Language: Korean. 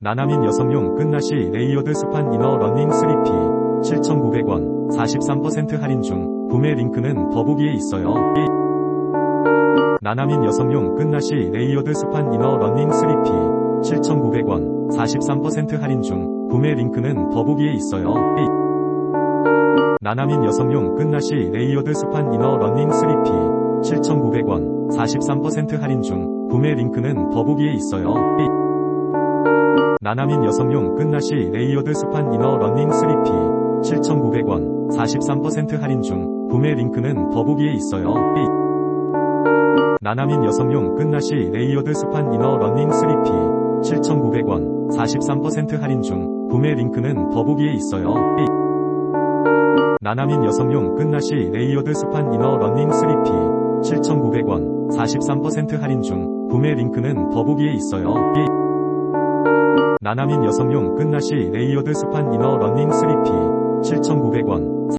나나민 여성용 끝나시 레이어드 스판 이너 러닝 3P 7,900원 43% 할인 중 구매 링크는 더보기에 있어요. 나나민 여성용 끝나시 레이어드 스판 이너 러닝 3P 7,900원 43% 할인 중 구매 링크는 더보기에 있어요. 나나민 여성용 끝나시 레이어드 스판 이너 러닝 3P 7,900원 43% 할인 중 구매 링크는 더보기에 있어요. 나나민 여성용 끝나시 레이어드 스판 이너 러닝 3P 7,900원 43% 할인 중 구매 링크는 더보기에 있어요. 나나민 여성용 끝나시 레이어드 스판 이너 러닝 3P 7,900원 43% 할인 중 구매 링크는 더보기에 있어요. 나나민 여성용 끝나시 레이어드 스판 이너 러닝 3P 7,900원 43% 할인 중 구매 링크는 더보기에 있어요. 나나민 여성용 끝나시 레이어드 스판 이너 러닝 3P